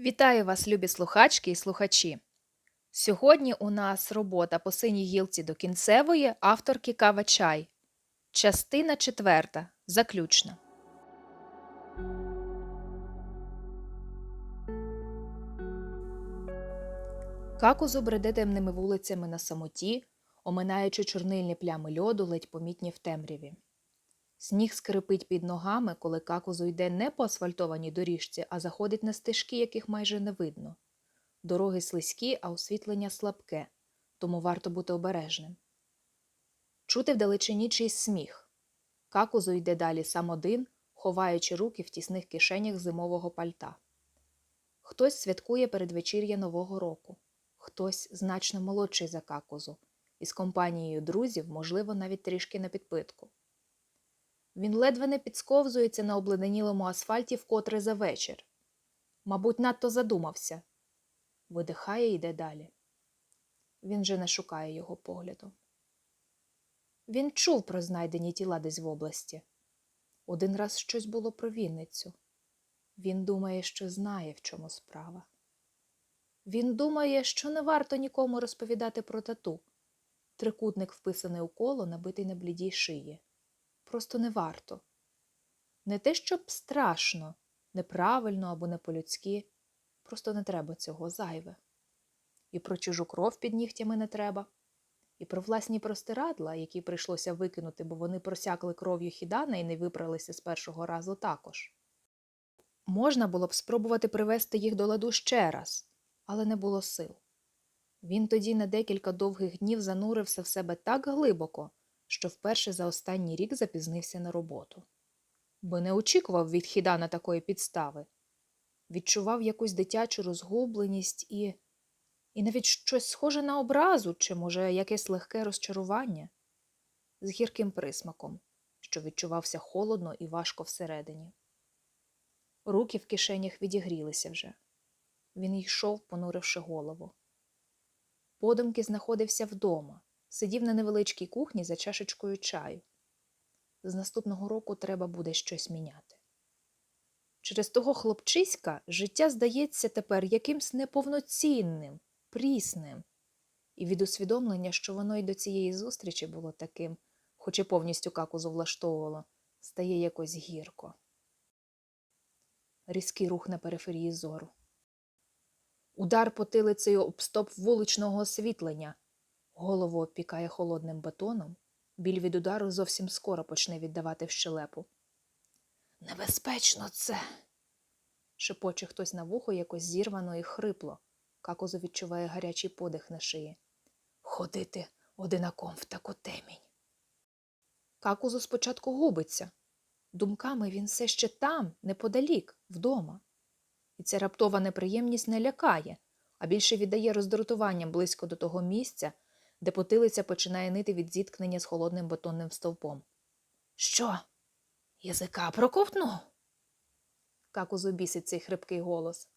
Вітаю вас, любі слухачки і слухачі. Сьогодні у нас робота по синій гілці до кінцевої авторки Кава Чай. Частина четверта. Заключна. Какузу бреде темними вулицями на самоті, оминаючи чорнильні плями льоду, ледь помітні в темряві. Сніг скрипить під ногами, коли какузу йде не по асфальтованій доріжці, а заходить на стежки, яких майже не видно. Дороги слизькі, а освітлення слабке, тому варто бути обережним. Чути вдалечині чийсь сміх. Какузу йде далі сам один, ховаючи руки в тісних кишенях зимового пальта. Хтось святкує передвечір'я Нового року, хтось значно молодший за какузу, із компанією друзів, можливо, навіть трішки на підпитку. Він ледве не підсковзується на обледенілому асфальті вкотре за вечір. Мабуть, надто задумався. Видихає і йде далі. Він же не шукає його погляду. Він чув про знайдені тіла десь в області. Один раз щось було про Вінницю. Він думає, що знає, в чому справа. Він думає, що не варто нікому розповідати про тату. Трикутник вписаний у коло, набитий на блідій шиї просто не варто. Не те, щоб страшно, неправильно або не по-людськи, просто не треба цього зайве. І про чужу кров під нігтями не треба, і про власні простирадла, які прийшлося викинути, бо вони просякли кров'ю хідана і не випралися з першого разу також. Можна було б спробувати привести їх до ладу ще раз, але не було сил. Він тоді на декілька довгих днів занурився в себе так глибоко, що вперше за останній рік запізнився на роботу. Бо не очікував від Хідана такої підстави, відчував якусь дитячу розгубленість і і навіть щось схоже на образу, чи, може, якесь легке розчарування з гірким присмаком, що відчувався холодно і важко всередині. Руки в кишенях відігрілися вже. Він йшов, понуривши голову. Подумки знаходився вдома, сидів на невеличкій кухні за чашечкою чаю. З наступного року треба буде щось міняти. Через того хлопчиська життя здається тепер якимсь неповноцінним, прісним, і від усвідомлення, що воно й до цієї зустрічі було таким, хоч і повністю какузу влаштовувало, стає якось гірко. Різкий рух на периферії зору. Удар потилицею об стоп вуличного освітлення, Голову обпікає холодним бетоном, біль від удару зовсім скоро почне віддавати в щелепу. Небезпечно це. шепоче хтось на вухо якось зірвано і хрипло. Какозу відчуває гарячий подих на шиї. Ходити одинаком в таку темінь. Какузу спочатку губиться. Думками він все ще там, неподалік, вдома. І ця раптова неприємність не лякає, а більше віддає роздратуванням близько до того місця, де потилиця починає нити від зіткнення з холодним бетонним стовпом. Що? Язика проковтну? Какузу бісить цей хрипкий голос.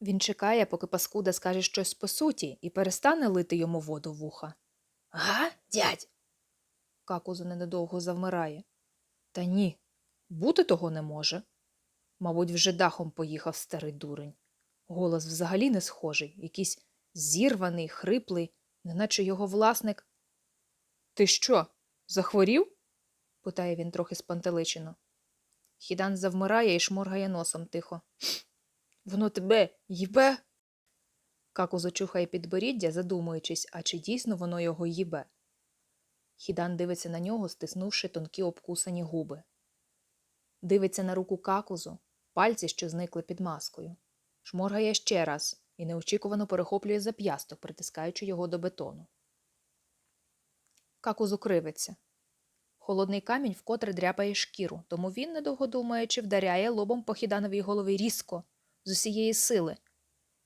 Він чекає, поки паскуда скаже щось по суті, і перестане лити йому воду в вуха. Га, дядь? Какузу ненадовго завмирає. Та ні, бути того не може. Мабуть, вже дахом поїхав старий дурень. Голос взагалі не схожий, якийсь зірваний, хриплий, неначе його власник. Ти що, захворів? питає він трохи спантеличено. Хідан завмирає і шморгає носом тихо. Воно тебе їбе? Каку зачухає підборіддя, задумуючись, а чи дійсно воно його їбе. Хідан дивиться на нього, стиснувши тонкі обкусані губи. Дивиться на руку какузу, пальці, що зникли під маскою. Шморгає ще раз, і неочікувано перехоплює зап'ясток, притискаючи його до бетону. Какузу кривиться. Холодний камінь вкотре дряпає шкіру, тому він, недовго думаючи, вдаряє лобом по хідановій голові різко, з усієї сили,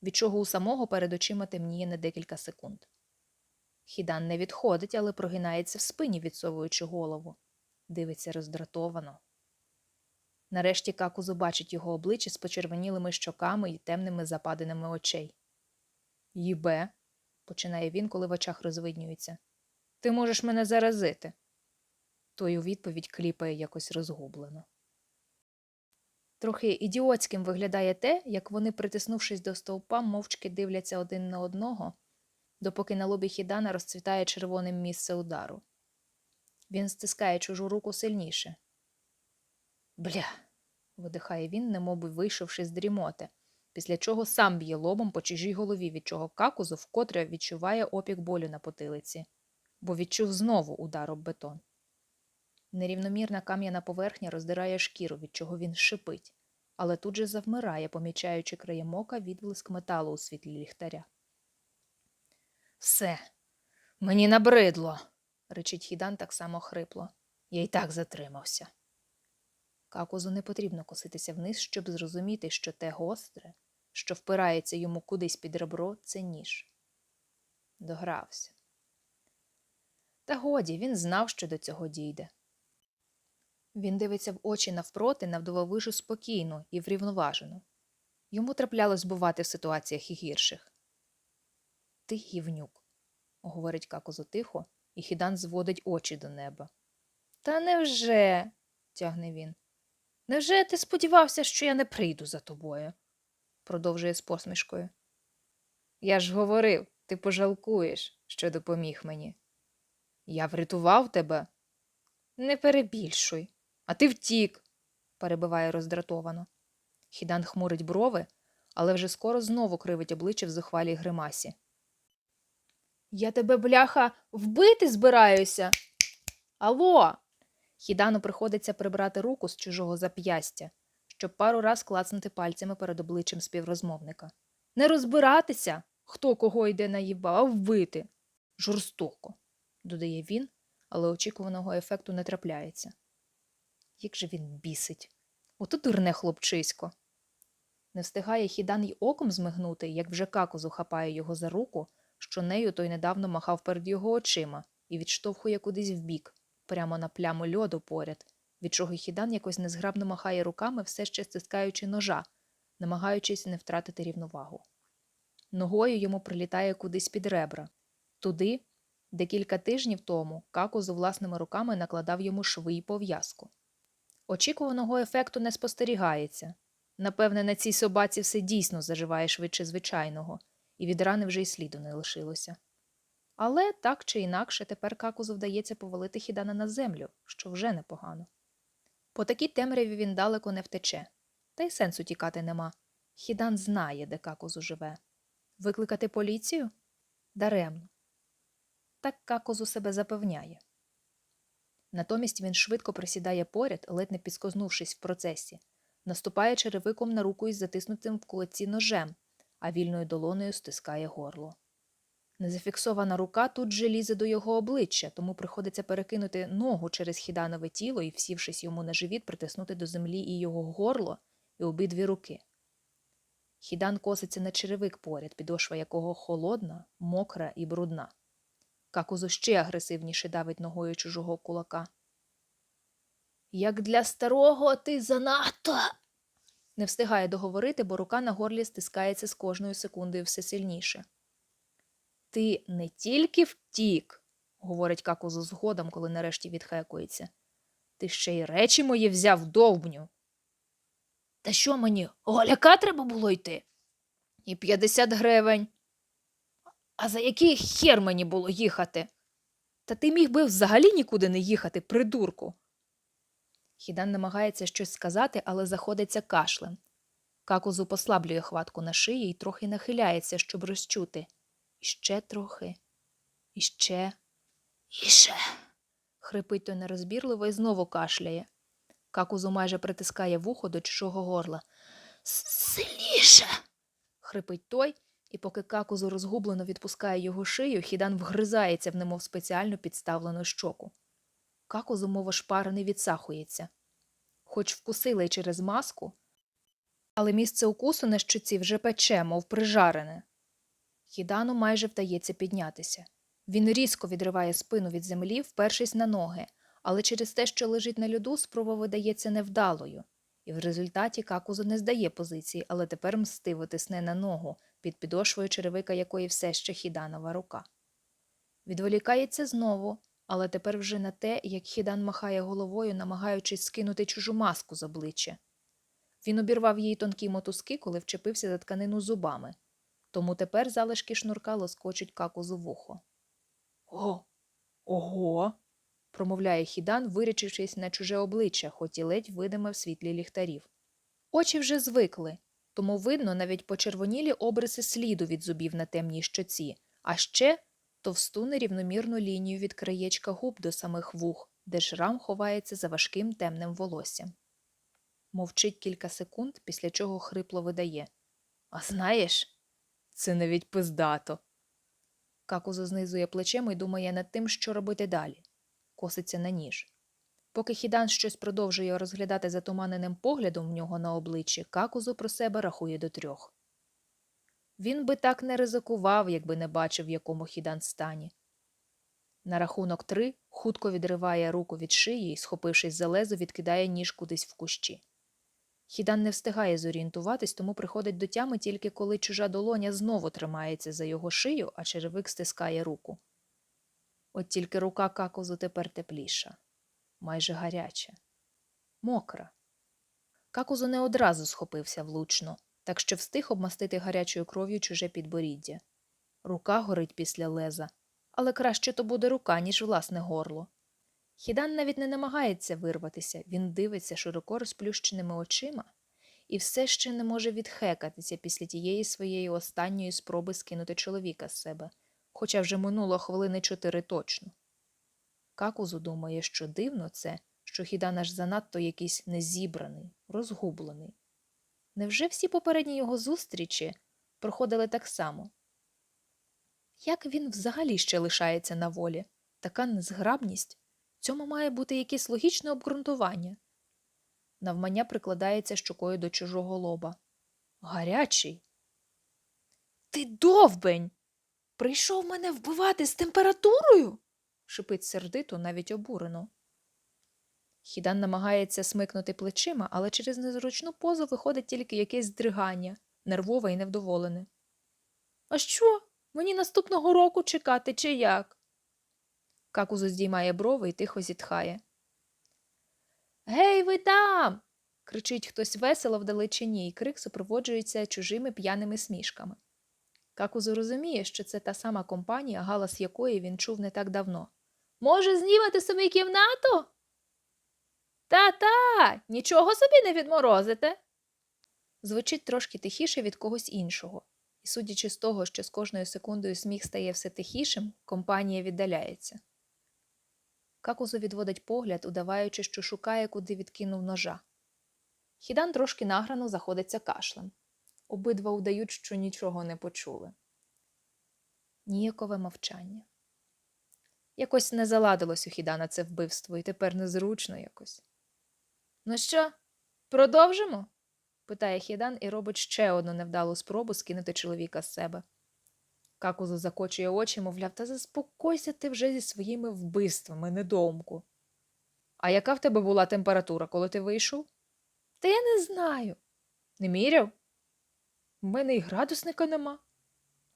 від чого у самого перед очима темніє на декілька секунд. Хідан не відходить, але прогинається в спині, відсовуючи голову. Дивиться роздратовано. Нарешті какузу бачить його обличчя з почервонілими щоками і темними западинами очей. Їбе, починає він, коли в очах розвиднюється. Ти можеш мене заразити. Той у відповідь кліпає якось розгублено. Трохи ідіотським виглядає те, як вони, притиснувшись до стовпа, мовчки дивляться один на одного, допоки на лобі Хідана розцвітає червоним місце удару. Він стискає чужу руку сильніше. Бля. Видихає він, немоби вийшовши з дрімоти, після чого сам б'є лобом по чужій голові, від чого какузу вкотре відчуває опік болю на потилиці, бо відчув знову удар об бетон. Нерівномірна кам'яна поверхня роздирає шкіру, від чого він шипить, але тут же завмирає, помічаючи краєм ока відблиск металу у світлі ліхтаря. Все, мені набридло, речить Хідан так само хрипло. Я й так затримався. Какузу не потрібно коситися вниз, щоб зрозуміти, що те гостре, що впирається йому кудись під ребро, це ніж. Догрався. Та годі, він знав, що до цього дійде. Він дивиться в очі навпроти навдововижу спокійно і врівноважено. Йому траплялось бувати в ситуаціях і гірших. Ти гівнюк, говорить Какузу тихо, і Хідан зводить очі до неба. Та невже? тягне він. Невже ти сподівався, що я не прийду за тобою? продовжує з посмішкою. Я ж говорив, ти пожалкуєш, що допоміг мені. Я врятував тебе. Не перебільшуй, а ти втік, перебиває роздратовано. Хідан хмурить брови, але вже скоро знову кривить обличчя в зухвалій гримасі. Я тебе, бляха, вбити збираюся. Алло. Хідану приходиться прибрати руку з чужого зап'ястя, щоб пару раз клацнути пальцями перед обличчям співрозмовника. Не розбиратися, хто кого йде наїбав, а вбити. Жорстоко, додає він, але очікуваного ефекту не трапляється. Як же він бісить. Ото дурне хлопчисько. Не встигає хідан й оком змигнути, як вже какузу хапає його за руку, що нею той недавно махав перед його очима і відштовхує кудись вбік, прямо на пляму льоду поряд, від чого хідан якось незграбно махає руками, все ще стискаючи ножа, намагаючись не втратити рівновагу. Ногою йому прилітає кудись під ребра, туди, де кілька тижнів тому какузу власними руками накладав йому шви й пов'язку. Очікуваного ефекту не спостерігається. Напевне, на цій собаці все дійсно заживає швидше звичайного, і від рани вже й сліду не лишилося. Але так чи інакше тепер какузу вдається повалити хідана на землю, що вже непогано. По такій темряві він далеко не втече, та й сенсу тікати нема. Хідан знає, де какузу живе. Викликати поліцію? Даремно. Так какузу себе запевняє. Натомість він швидко присідає поряд, ледь не підскознувшись в процесі, наступає черевиком на руку із затиснутим в кулаці ножем, а вільною долонею стискає горло. Незафіксована рука тут же лізе до його обличчя, тому приходиться перекинути ногу через хіданове тіло і, всівшись йому на живіт, притиснути до землі і його горло, і обидві руки. Хідан коситься на черевик поряд, підошва якого холодна, мокра і брудна. Какузу ще агресивніше давить ногою чужого кулака. Як для старого ти занадто. Не встигає договорити, бо рука на горлі стискається з кожною секундою все сильніше. Ти не тільки втік, говорить какузу згодом, коли нарешті відхекується. Ти ще й речі мої взяв довбню. Та що мені, голяка треба було йти? І п'ятдесят гривень. А за який хер мені було їхати? Та ти міг би взагалі нікуди не їхати, придурку. Хідан намагається щось сказати, але заходиться кашлем. Какузу послаблює хватку на шиї і трохи нахиляється, щоб розчути. Іще трохи, іще, іще. хрипить той нерозбірливо і знову кашляє. Какузу майже притискає вухо до чужого горла. Сильніше. хрипить той, і поки какузу розгублено відпускає його шию, хідан вгризається в немов спеціально підставлену щоку. Какузу, мов ошпарений, відсахується. Хоч вкусила й через маску, але місце укусу на щоці вже пече, мов прижарене. Хідану майже вдається піднятися. Він різко відриває спину від землі, впершись на ноги, але через те, що лежить на льоду, спроба видається невдалою, і в результаті какузу не здає позиції, але тепер мстиво тисне на ногу, під підошвою черевика якої все ще хіданова рука. Відволікається знову, але тепер вже на те, як хідан махає головою, намагаючись скинути чужу маску з обличчя. Він обірвав її тонкі мотузки, коли вчепився за тканину зубами, тому тепер залишки шнурка лоскочуть какузу вухо. О, ого. промовляє хідан, вирячившись на чуже обличчя, хоч і ледь видиме в світлі ліхтарів. Очі вже звикли, тому видно навіть почервонілі обриси сліду від зубів на темній щоці, а ще товсту нерівномірну лінію від краєчка губ до самих вух, де шрам ховається за важким темним волоссям. Мовчить кілька секунд, після чого хрипло видає. А знаєш, це навіть пиздато. Какузо знизує плечем і думає над тим, що робити далі. Коситься на ніж. Поки Хідан щось продовжує розглядати затуманеним поглядом в нього на обличчі, Какузо про себе рахує до трьох. Він би так не ризикував, якби не бачив, в якому Хідан стані. На рахунок три хутко відриває руку від шиї і, схопившись за лезо, відкидає ніж кудись в кущі. Хідан не встигає зорієнтуватись, тому приходить до тями тільки коли чужа долоня знову тримається за його шию, а черевик стискає руку. От тільки рука какозу тепер тепліша, майже гаряча, мокра. Какузу не одразу схопився влучно, так що встиг обмастити гарячою кров'ю чуже підборіддя. Рука горить після леза, але краще то буде рука, ніж власне горло. Хідан навіть не намагається вирватися, він дивиться широко розплющеними очима і все ще не може відхекатися після тієї своєї останньої спроби скинути чоловіка з себе, хоча вже минуло хвилини чотири точно. Какузу думає, що дивно це, що Хідан аж занадто якийсь незібраний, розгублений. Невже всі попередні його зустрічі проходили так само? Як він взагалі ще лишається на волі? Така незграбність? Цьому має бути якесь логічне обґрунтування. Навмання прикладається щокою до чужого лоба. Гарячий. Ти довбень. Прийшов мене вбивати з температурою? шипить сердито, навіть обурено. Хідан намагається смикнути плечима, але через незручну позу виходить тільки якесь здригання, нервове і невдоволене. А що? Мені наступного року чекати, чи як? Какузо здіймає брови і тихо зітхає. Гей, ви там. кричить хтось весело вдалечині, і крик супроводжується чужими п'яними смішками. Какузо розуміє, що це та сама компанія, галас якої він чув не так давно. Може, знімати собі кімнату? Та та, нічого собі не відморозите. Звучить трошки тихіше від когось іншого, і, судячи з того, що з кожною секундою сміх стає все тихішим, компанія віддаляється. Какузо відводить погляд, удаваючи, що шукає, куди відкинув ножа. Хідан трошки награно заходиться кашлем. Обидва удають, що нічого не почули. Ніякове мовчання. Якось не заладилось у Хідана це вбивство, і тепер незручно якось. Ну що, продовжимо? питає Хідан і робить ще одну невдалу спробу скинути чоловіка з себе. Какузо закочує очі, мовляв, та заспокойся ти вже зі своїми вбивствами, недоумку. А яка в тебе була температура, коли ти вийшов? Та я не знаю. Не міряв? У мене і градусника нема.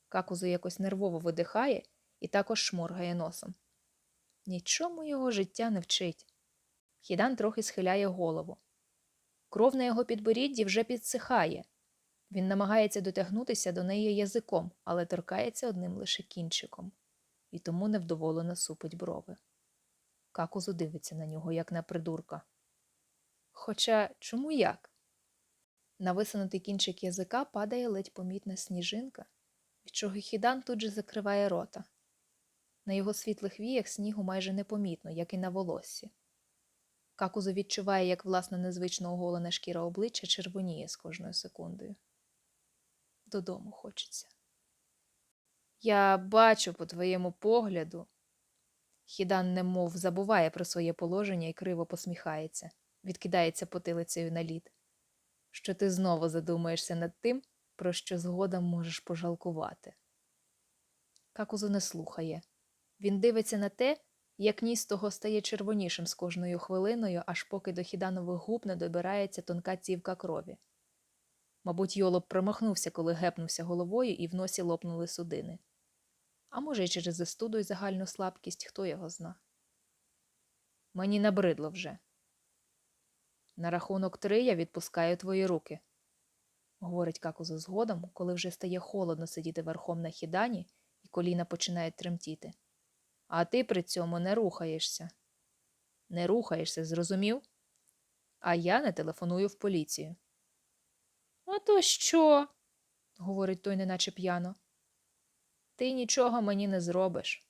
Какузо якось нервово видихає і також шморгає носом. Нічому його життя не вчить. Хідан трохи схиляє голову. Кров на його підборідді вже підсихає. Він намагається дотягнутися до неї язиком, але торкається одним лише кінчиком, і тому невдоволено супить брови. Какузу дивиться на нього, як на придурка. Хоча чому як? На висунутий кінчик язика падає ледь помітна сніжинка, від чого хідан тут же закриває рота. На його світлих віях снігу майже непомітно, як і на волоссі. Какузо відчуває, як власна незвично оголена шкіра обличчя червоніє з кожною секундою. Додому хочеться. Я бачу по твоєму погляду. Хідан немов забуває про своє положення і криво посміхається, відкидається потилицею на лід, що ти знову задумаєшся над тим, про що згодом можеш пожалкувати. Какузо не слухає. Він дивиться на те, як ніс того стає червонішим з кожною хвилиною, аж поки до хіданових губ не добирається тонка цівка крові. Мабуть, йолоп промахнувся, коли гепнувся головою, і в носі лопнули судини. А може, й через застуду й загальну слабкість, хто його зна. Мені набридло вже. На рахунок три я відпускаю твої руки, говорить Какузо згодом, коли вже стає холодно сидіти верхом на хідані і коліна починають тремтіти. А ти при цьому не рухаєшся. Не рухаєшся, зрозумів? А я не телефоную в поліцію. То що? говорить той, неначе п'яно. Ти нічого мені не зробиш.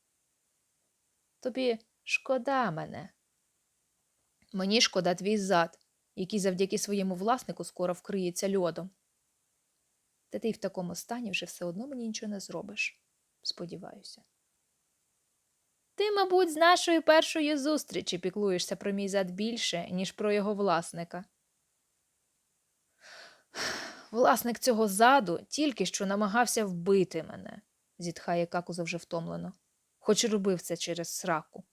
Тобі шкода мене. Мені шкода твій зад, який завдяки своєму власнику скоро вкриється льодом. Та ти в такому стані вже все одно мені нічого не зробиш, сподіваюся. Ти, мабуть, з нашої першої зустрічі піклуєшся про мій зад більше, ніж про його власника. Власник цього заду тільки що намагався вбити мене, зітхає Какуза вже втомлено, хоч робив це через сраку.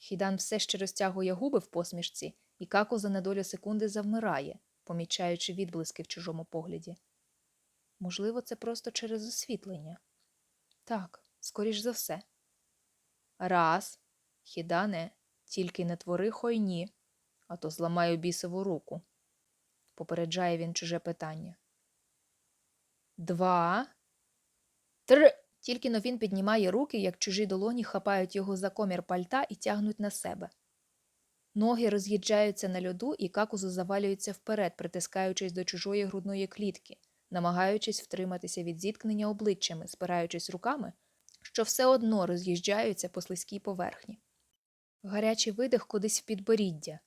Хідан все ще розтягує губи в посмішці, і Какуза на долю секунди завмирає, помічаючи відблиски в чужому погляді. Можливо, це просто через освітлення. Так, скоріш за все. Раз, Хідане, тільки не твори хойні, а то зламаю бісову руку. Попереджає він чуже питання. Два. Три. Тільки но він піднімає руки, як чужі долоні хапають його за комір пальта і тягнуть на себе. Ноги роз'їжджаються на льоду, і какузу завалюється вперед, притискаючись до чужої грудної клітки, намагаючись втриматися від зіткнення обличчями, спираючись руками, що все одно роз'їжджаються по слизькій поверхні. Гарячий видих кудись в підборіддя,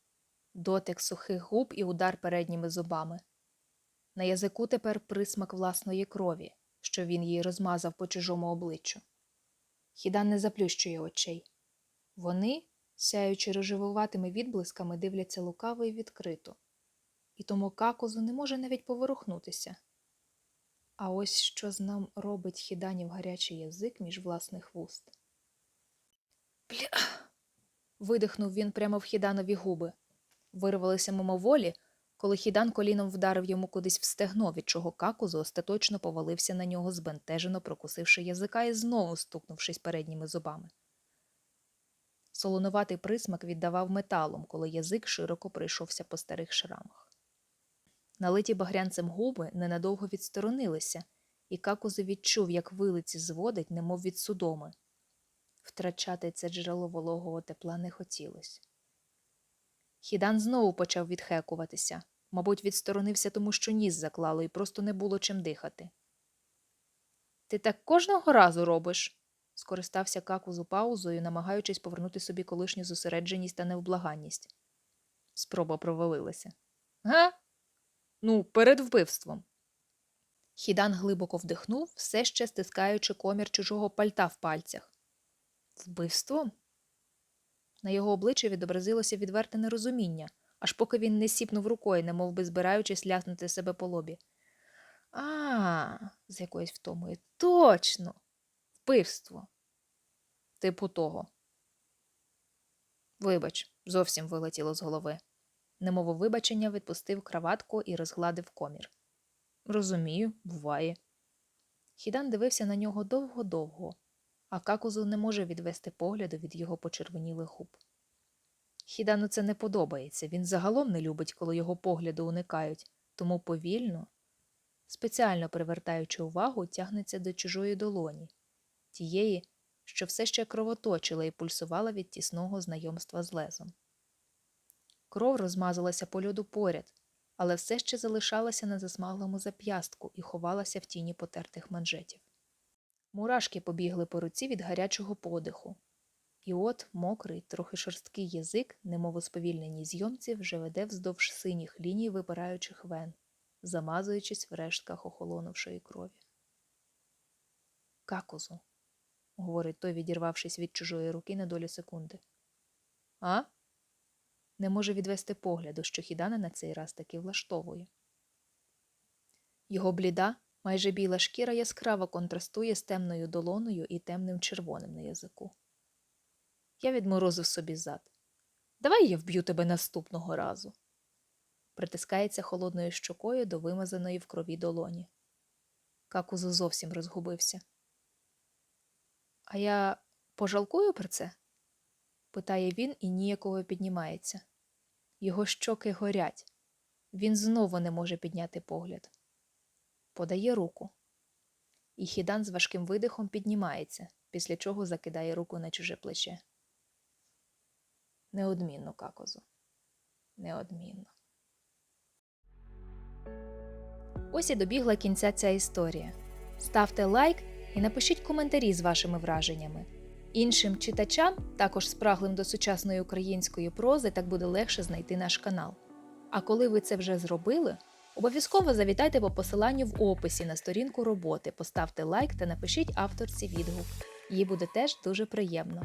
дотик сухих губ і удар передніми зубами. На язику тепер присмак власної крові, що він їй розмазав по чужому обличчю. Хідан не заплющує очей. Вони, сяючи рожевуватими відблисками, дивляться лукаво і відкрито, і тому какозу не може навіть поворухнутися. А ось що з нам робить хіданів гарячий язик між власних вуст. Бля. видихнув він прямо в хіданові губи. Вирвалися мимоволі, коли хідан коліном вдарив йому кудись в стегно, від чого какузо остаточно повалився на нього, збентежено прокусивши язика і знову стукнувшись передніми зубами. Солонуватий присмак віддавав металом, коли язик широко прийшовся по старих шрамах. Налиті багрянцем губи ненадовго відсторонилися, і какузо відчув, як вилиці зводить, немов від судоми. Втрачати це джерело вологого тепла не хотілося. Хідан знову почав відхекуватися, мабуть, відсторонився тому, що ніс заклало, і просто не було чим дихати. Ти так кожного разу робиш, скористався какузу паузою, намагаючись повернути собі колишню зосередженість та невблаганність. Спроба провалилася. Га? Ну, перед вбивством. Хідан глибоко вдихнув, все ще стискаючи комір чужого пальта в пальцях. Вбивством? На його обличчі відобразилося відверте нерозуміння, аж поки він не сіпнув рукою, немов би збираючись ляснути себе по лобі. А, з якоюсь втомою. Точно. Вбивство. Типу того. Вибач, зовсім вилетіло з голови. Немово вибачення відпустив краватку і розгладив комір. Розумію, буває. Хідан дивився на нього довго-довго, а какузу не може відвести погляду від його почервонілих губ. Хідану це не подобається, він загалом не любить, коли його погляду уникають, тому повільно, спеціально привертаючи увагу, тягнеться до чужої долоні, тієї, що все ще кровоточила і пульсувала від тісного знайомства з лезом. Кров розмазалася по льоду поряд, але все ще залишалася на засмаглому зап'ястку і ховалася в тіні потертих манжетів. Мурашки побігли по руці від гарячого подиху. І от мокрий, трохи шорсткий язик, немов у зйомці, вже веде вздовж синіх ліній випираючих вен, замазуючись в рештках охолонувшої крові. Какузу, говорить той, відірвавшись від чужої руки на долю секунди. А? Не може відвести погляду, що хідана на цей раз таки влаштовує. Його бліда, майже біла шкіра яскраво контрастує з темною долоною і темним червоним на язику. Я відморозив собі зад. Давай я вб'ю тебе наступного разу. Притискається холодною щокою до вимазаної в крові долоні. Какузу зовсім розгубився. А я пожалкую про це? питає він і ніяково піднімається. Його щоки горять. Він знову не може підняти погляд. Подає руку. І Хідан з важким видихом піднімається, після чого закидає руку на чуже плече. Неодмінно, какозу. Неодмінно. Ось і добігла кінця ця історія. Ставте лайк і напишіть коментарі з вашими враженнями. Іншим читачам, також спраглим до сучасної української прози, так буде легше знайти наш канал. А коли ви це вже зробили, обов'язково завітайте по посиланню в описі на сторінку роботи, поставте лайк та напишіть авторці відгук. Їй буде теж дуже приємно.